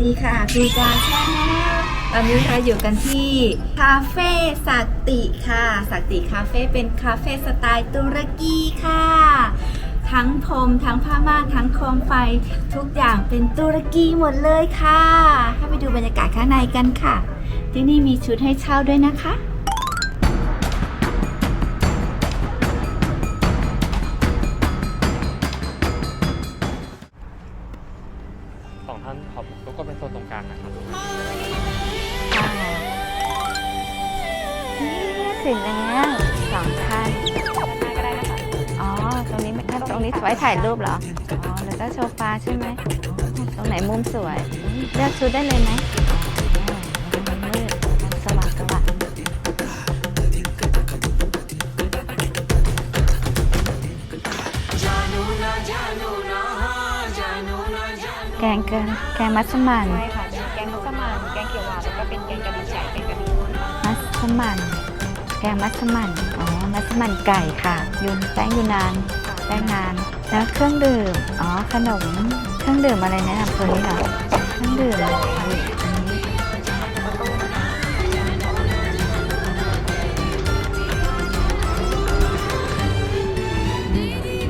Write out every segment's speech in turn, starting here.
ดีค่ะคุยกาแชนแนลตอนนี้เราอยู่กันที่คาเฟ่สักติค่ะสักติคาเฟ่เป็นคาเฟ่สไตล์ตุรกีค่ะ ทั้งพรมทั้งผ้าม่านทั้งโคมไฟ ทุกอย่างเป็นตุรกีหมดเลยค่ะให้ไปดูบรรยากาศข้างในกันค่ะ ที่นี่มีชุดให้เช่าด้วยนะคะ เป็นโซนตรงกลางนะครับค่ะนี่ถึงแล้วสองท่านอ๋อ ตรงนี้ไม่ตรงนี้ไว้ถ่ายรูปเหรอ อ๋อ แล้วก็โซฟาใช่ไหม ตรงไหนมุมสวย เลือกชุดได้เลยไหม แกงเกินแกงมัสมั่นใช่ค่ะมีแกงมัสมั่นแกงเขียวหวานแล้วก็เป็นแกงกะหรี่ไก่แกงกะหรี่นุ่นค่ะมัสมั่นแกงมัสมั่นอ๋อมัสมั่นไก่ค่ะยุนแป้งยูนานแป้งนาน แล้วเครื่องดื่มอ๋อขนมเครื่องดื่มอะไรแนะนำตัวนี้เหรอเครื่องดื่มอันนี้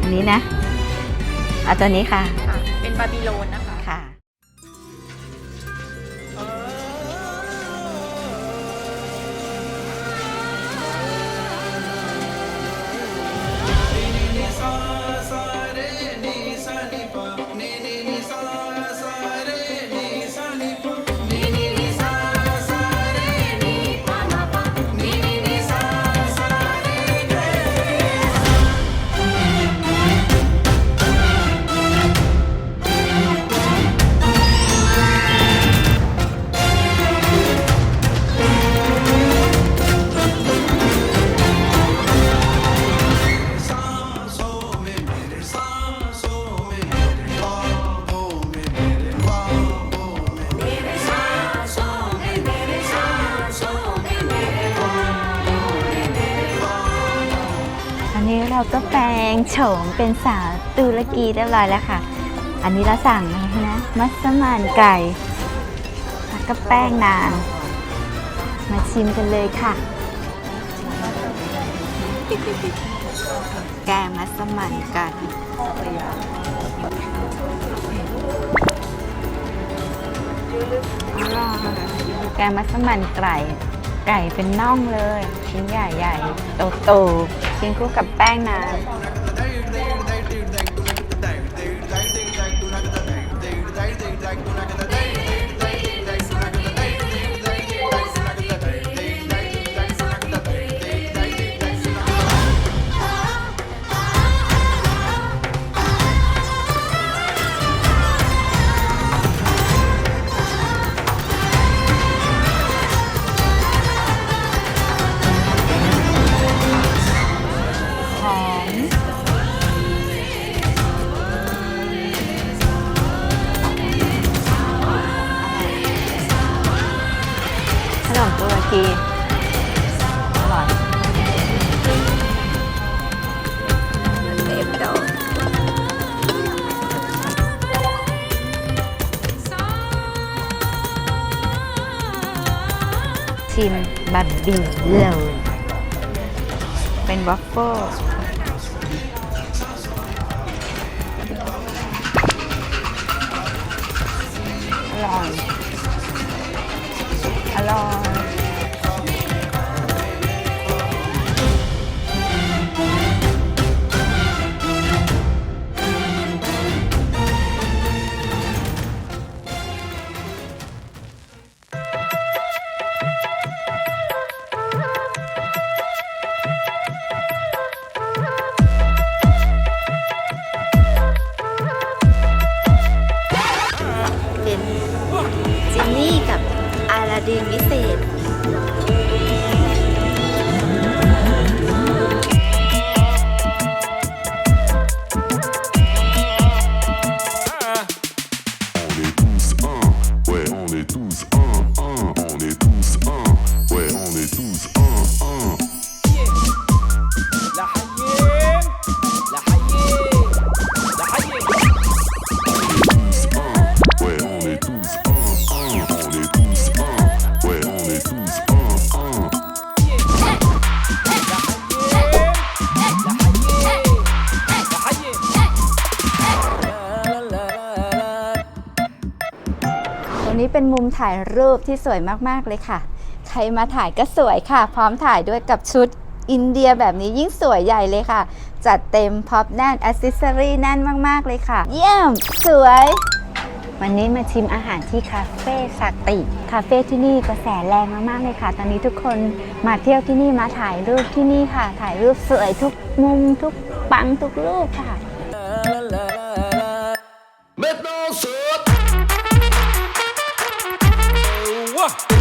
อันนี้นะเอาตัวนี้ค่ะค่ะ เป็นบาบิโลนนะคะ งโฉมเป็นสาวตุรกีเรียบร้อยแล้วค่ะ อันนี้เราสั่งอะไรนะ มัสมั่นไก่แล้วก็แป้งนาน มาชิมกันเลยค่ะ แกงมัสมั่นไก่อร่อยแกงมัสมั่นไก่ไก่เป็นน่องเลย ชิ้นใหญ่ๆโตๆกินคู่กับแป้งนาน นมตุรกีอร่อยเต็มโดชิมบาร์บีเลยเป็นวัฟเฟิลอร่อย อร่อย นี้เป็นมุมถ่ายรูปที่สวยมากๆเลยค่ะ ใครมาถ่ายก็สวยค่ะ พร้อมถ่ายด้วยกับชุดอินเดียแบบนี้ยิ่งสวยใหญ่เลยค่ะ จัดเต็มพ็อปแน่นอ c เซอรี่แน่นมากๆเลยค่ะ เยี่ยม สวย วันนี้มาชิมอาหารที่คาเฟ่สักติ คาเฟ่ที่นี่กระแสแรงมากๆเลยค่ะ ตอนนี้ทุกคนมาเที่ยวที่นี่มาถ่ายรูปที่นี่ค่ะ ถ่ายรูปสวยทุกมุมทุกปังทุกรูปค่ะ Maintenant Come.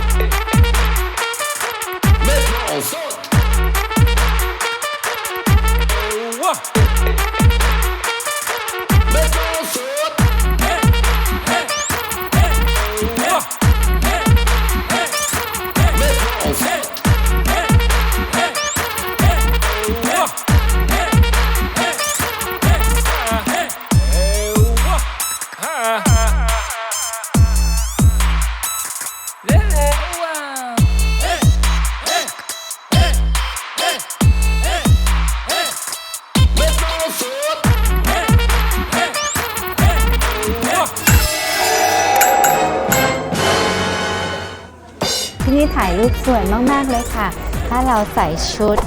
ถ่ายรูปสวยมาก ๆ เลยค่ะ ถ้าเราใส่ชุด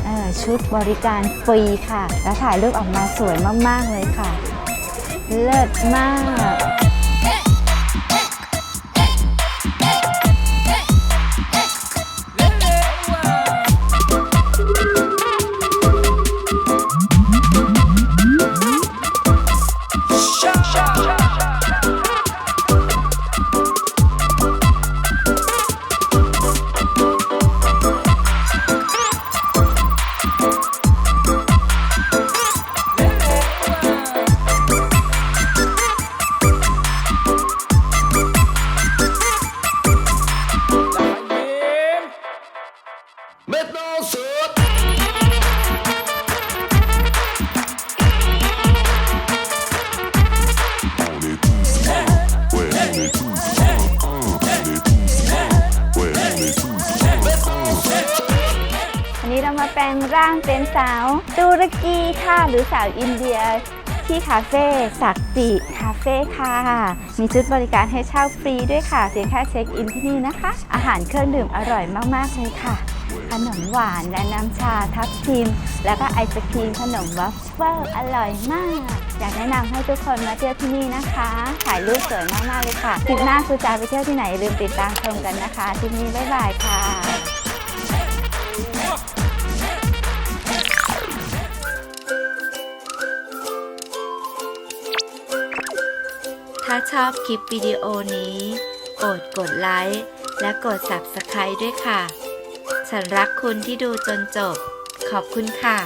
ชุดบริการฟรีค่ะ แล้วถ่ายรูปออกมาสวยมาก ๆ เลยค่ะ เลิศมาก มางร่างเป็นสาวตุรกีค่ะ หรือสาวอินเดียที่คาเฟ่สักติคาเฟ่ค่ะ มีชุดบริการให้เช่าฟรีด้วยค่ะ เพียงแค่เช็คอินที่นี่นะคะ อาหารเครื่องดื่มอร่อยมาก ๆ เลยค่ะ ขนมหวานและน้ำชาทับทิม แล้วก็ไอศครีมขนมวัฟเฟิลอร่อยมาก อยากแนะนำให้ทุกคนมาเที่ยวที่นี่นะคะ ถ่ายรูปสวยมาก ๆ เลยค่ะทริปหน้าคือจะไปเที่ยวที่ไหนลืมติดตามชมกันนะคะทริปนี้บ๊ายบายค่ะ ถ้าชอบคลิปวิดีโอนี้ โปรดกดไลค์และกด Subscribe ด้วยค่ะ ฉันรักคุณที่ดูจนจบ ขอบคุณค่ะ